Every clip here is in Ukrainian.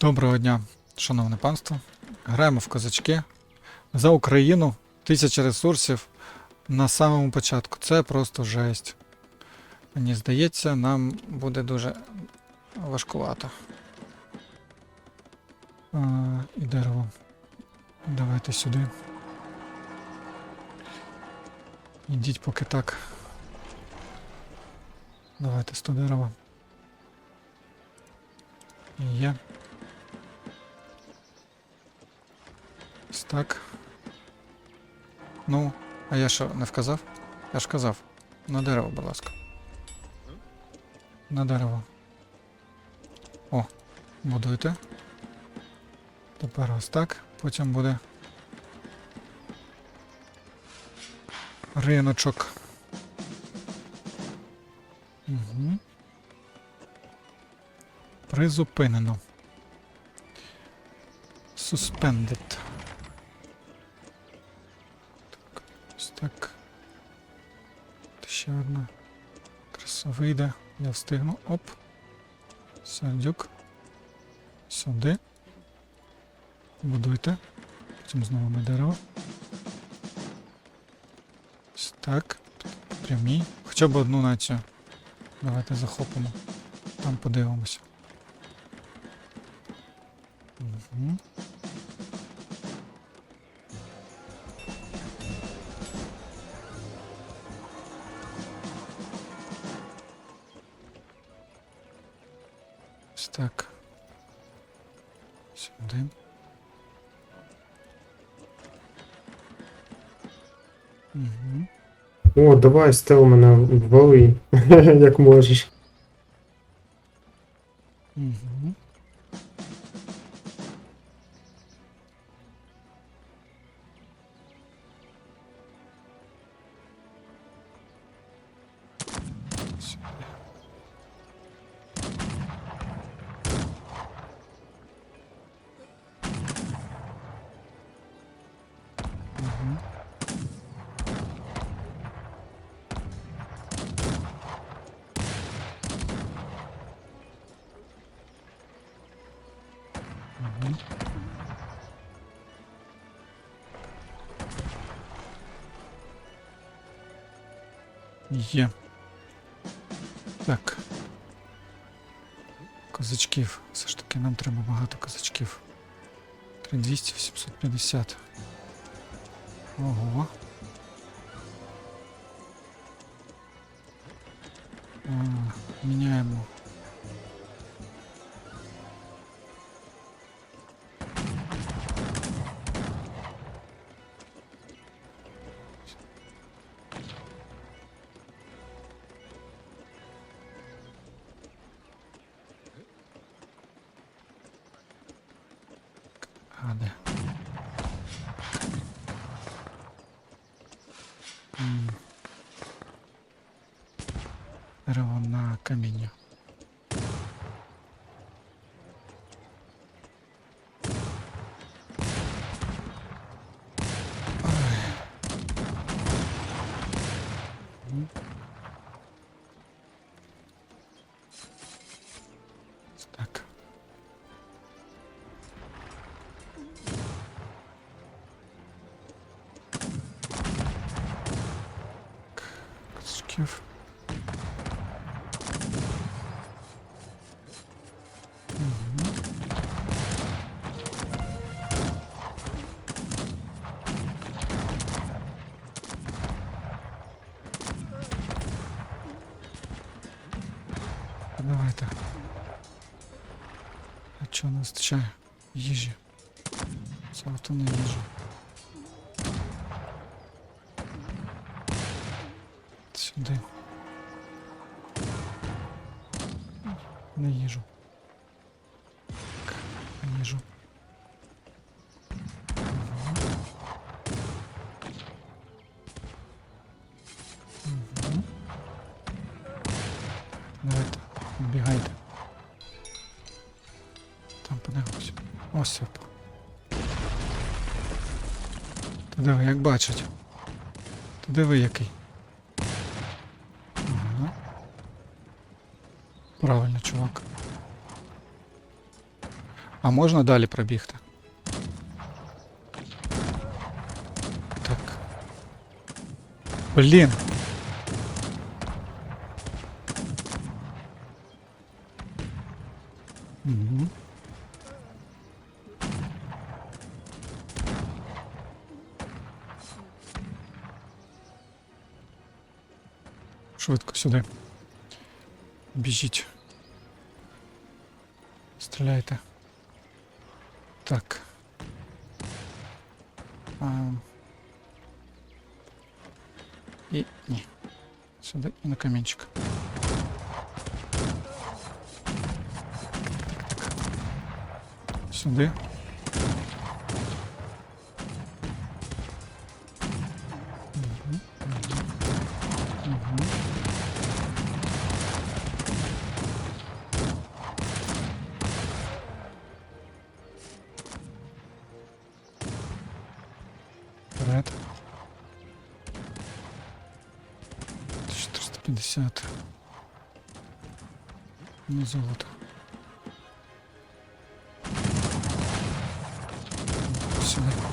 Доброго дня, шановне панство. Граємо в козачки. За Україну. Тисяча ресурсів на самому початку. Це просто жесть. Мені здається, нам буде дуже важкувато. А, і дерево. Давайте сюди. Ідіть поки так. Давайте 100 дерева. Є. Ось так. Ну, а я що, не вказав? Я ж казав. На дерево, будь ласка. На дерево. О, будуйте. Тепер ось так. Потім буде. Риночок. Угу. Призупинено. Suspended. Краса вийде. Я встигну. Оп. Сердюк. Сюди. Будуйте. Потім знову на дерево. Ось так. Прямій. Хоча б одну націю. Давайте захопимо. Там подивимося. Угу. Ось так. Сюди. Угу. О, давай, стел мене ввали, як можеш. Угу. Є. Так. Козачків. Все ж таки нам треба багато козачків. 3200, 850. Ого. А, міняємо. Дерево на каміння. Ой. Чого не вистачає? Їжі. Золото на їжу. Сюди. На їжу. Так, на їжу. Давайте, бігайте. Оп. Та диви, як бачать. Та диви який. Ага. Правильно, чувак. А можна далі пробігти? Так. Блін. Швидко сюди. Біжіть. Стріляйте. Так. А... І ні. Сюди і на камінчик. Сюди. 450. Не золото. Сюди.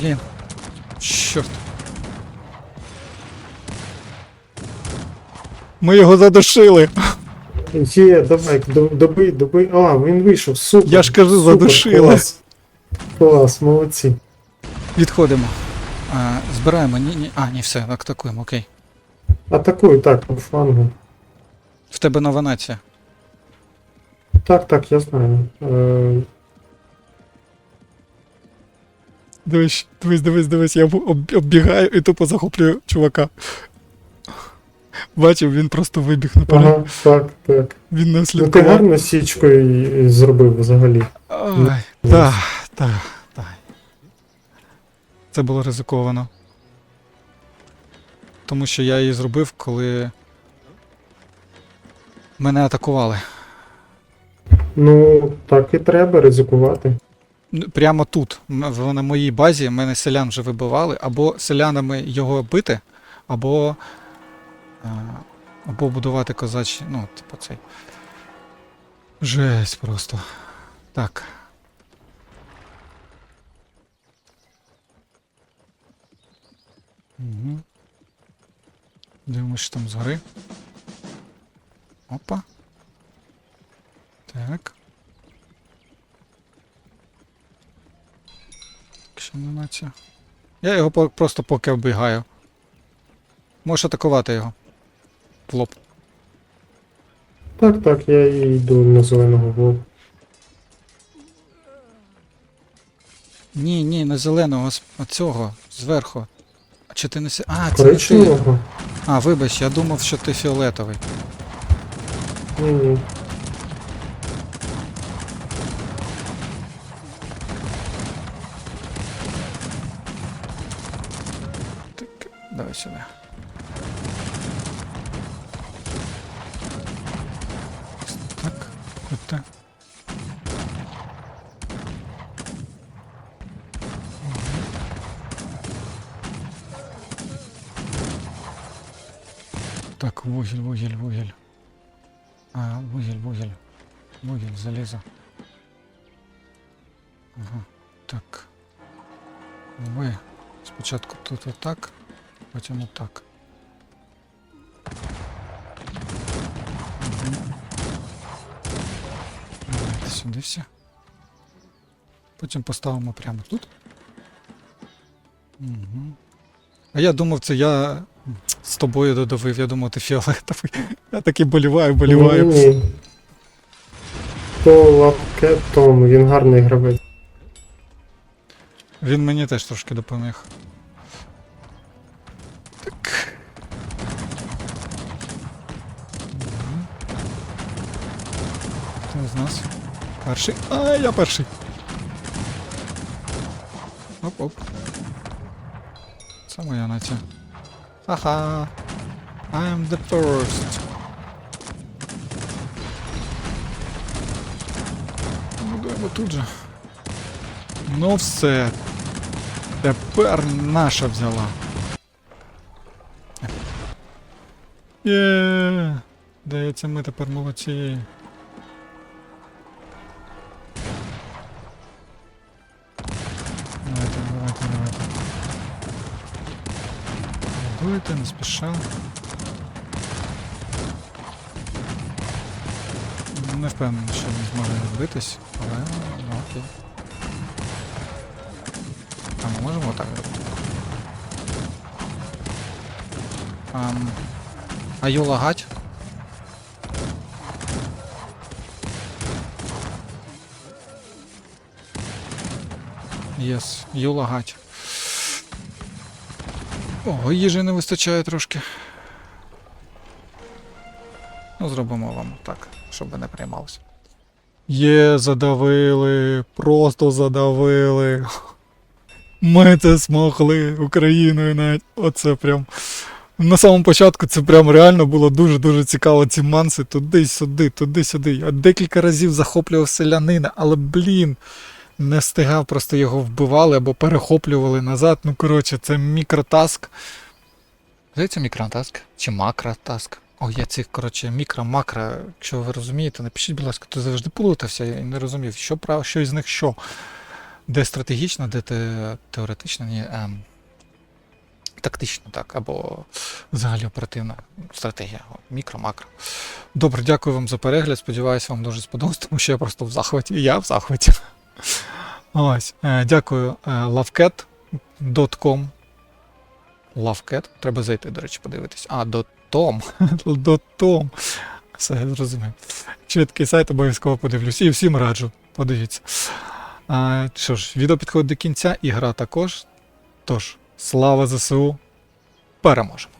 Блін. Чорт. Ми його задушили. Є, давай, до- добий, добий. А, він вийшов, супер. Я ж кажу, супер, задушили. Клас. Клас, молодці. Відходимо. А, збираємо. Ні, ні. А, ні, все, атакуємо, окей. Атакуй, так, по флангу. В тебе нова нація. Так, так, я знаю. Е, Дивись, дивись, дивись, дивись, я оббігаю і тупо захоплюю чувака. Бачив, він просто вибіг наперед. ага, так, так. Він не Ну ти слідкував. гарно січкою зробив взагалі. Ай, так, так, так. Це було ризиковано. Тому що я її зробив, коли мене атакували. Ну, так і треба ризикувати. Прямо тут, на моїй базі, мене селян вже вибивали, або селянами його бити, або, або будувати козачі. Ну, типу цей. Жесть просто. Так. Угу. Дивимось, що там згори. Опа. Так. Якщо не. Я його по- просто поки оббігаю. Можеш атакувати його. В лоб. Так, так, я і йду на зеленого вовка. Ні, ні, не зеленого, а цього, зверху. А чи ти не сі. А, це не ти. Коричневого? А, вибач, я думав, що ти фіолетовий. Ні, давай сюди. Так, круто. Так, вугіль, вугіль, вугіль. А, вугіль, вугіль. Вугіль, залізо. Ага, так. Ви спочатку тут отак, потім отак. Давайте сюди все. Потім поставимо прямо тут. Угу. А я думав, це я з тобою додавив, я думав, ти фіолетовий. Я такий боліваю, боліваю. Ні. То лапке Том, він гарний гравець. Він мені теж трошки допоміг. З нас? Перший. А, я перший. Оп-оп. Це моя нація. Ха-ха. I am the first. Будуємо тут же. Ну все. Тепер наша взяла. Є. Здається, ми тепер молодці. Будуйте, не спіша. Не впевнений, що він зможе відбитись, але ну окей. А ми можемо так робити? Ам, а ю лагать? Єс, ю лагать. Ого, їжі не вистачає трошки. Ну, зробимо вам так, щоб не приймалися. Є, задавили, просто задавили. Ми це змогли Україною навіть. Оце прям. На самому початку це прям реально було дуже-дуже цікаво. Ці манси туди-сюди, туди-сюди. Я декілька разів захоплював селянина, але блін, не встигав, просто його вбивали або перехоплювали назад. Ну, коротше, це мікротаск. Здається, мікротаск чи макротаск. О, я цих, коротше, мікро-макро, якщо ви розумієте, напишіть, будь ласка, то завжди плутався і не розумів, що право, що із них що. Де стратегічно, де те, теоретично, ні. Ем, тактично, так, або взагалі оперативна стратегія. Мікро-макро. Добре, дякую вам за перегляд. Сподіваюсь, вам дуже сподобалось, тому що я просто в захваті. Я в захваті. Ось. Е, дякую. Е, lovecat.com. Lovecat. Треба зайти, до речі, подивитись. А, .tom. .tom. Все, я зрозумів. Такий сайт, обов'язково подивлюсь. І всім раджу. Подивіться. А, що ж, відео підходить до кінця, і гра також. Тож, слава ЗСУ. Переможемо!